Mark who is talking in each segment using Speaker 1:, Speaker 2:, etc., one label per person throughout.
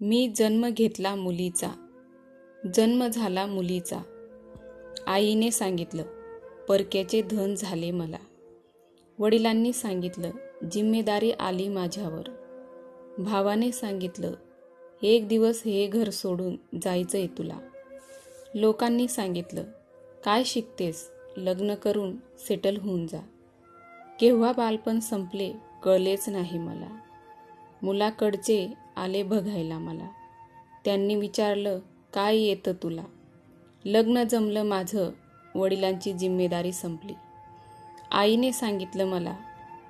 Speaker 1: मी जन्म घेतला मुलीचा. जन्म झाला मुलीचा. आईने सांगितलं परक्याचे धन झाले मला. वडिलांनी सांगितलं जिम्मेदारी आली माझ्यावर. भावाने सांगितलं एक दिवस हे घर सोडून जायचं आहे तुला. लोकांनी सांगितलं काय शिकतेस? लग्न करून सेटल होऊन जा. केव्हा बालपण संपले कळलेच नाही मला. मुलाकडचे आले बघायला मला. त्यांनी विचारलं काय येतं तुला? लग्न जमलं माझं वडिलांची जिम्मेदारी संपली. आईने सांगितलं मला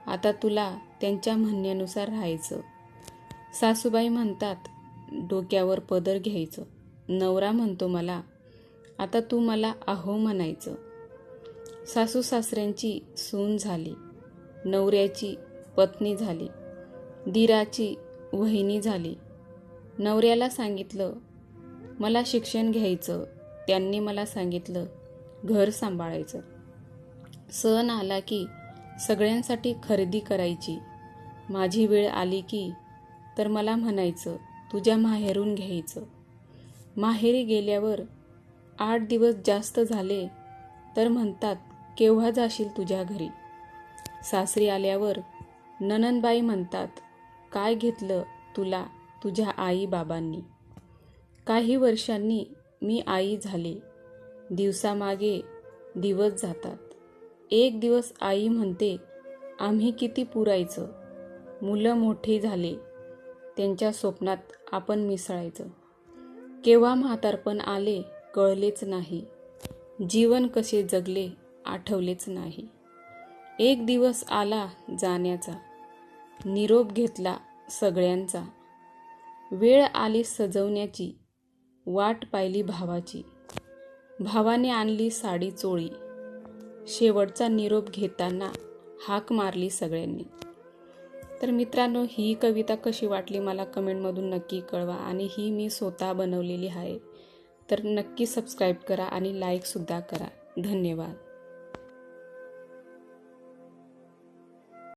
Speaker 1: आता तुला त्यांच्या म्हणण्यानुसार राहायचं. सासूबाई म्हणतात डोक्यावर पदर घ्यायचं. नवरा म्हणतो मला आता तू मला आहो म्हणायचं. सासू सासऱ्यांची सून झाली. नवऱ्याची पत्नी झाली. दिराची वहिनी झाली. नवऱ्याला सांगितलं मला शिक्षण घ्यायचं. त्यांनी मला सांगितलं घर सांभाळायचं. सण आला की सगळ्यांसाठी खरेदी करायची. माझी वेळ आली की तर मला म्हणायचं तुझ्या माहेरून घ्यायचं. माहेरी गेल्यावर आठ दिवस जास्त झाले तर म्हणतात केव्हा जाशील तुझ्या घरी? सासरी आल्यावर नननबाई म्हणतात काय घेतलं तुला तुझ्या आईबाबांनी? काही वर्षांनी मी आई झाले. दिवसामागे दिवस जातात. एक दिवस आई म्हणते आम्ही किती पुरायचं? मुलं मोठी झाले. त्यांच्या स्वप्नात आपण मिसळायचं. केव्हा म्हातारपण आले कळलेच नाही. जीवन कसे जगले आठवलेच नाही. एक दिवस आला जाण्याचा. निरोप घेतला सगळ्यांचा. वेळ आली सजवण्याची वाट पाहिली भावाची. भावाने आणली साडी चोळी. शेवटचा निरोप घेताना हाक मारली सगळ्यांनी. तर मित्रांनो ही कविता कशी वाटली मला कमेंटमधून नक्की कळवा आणि ही मी स्वतः बनवलेली आहे. तर नक्की सबस्क्राईब करा आणि लाईकसुद्धा करा. धन्यवाद.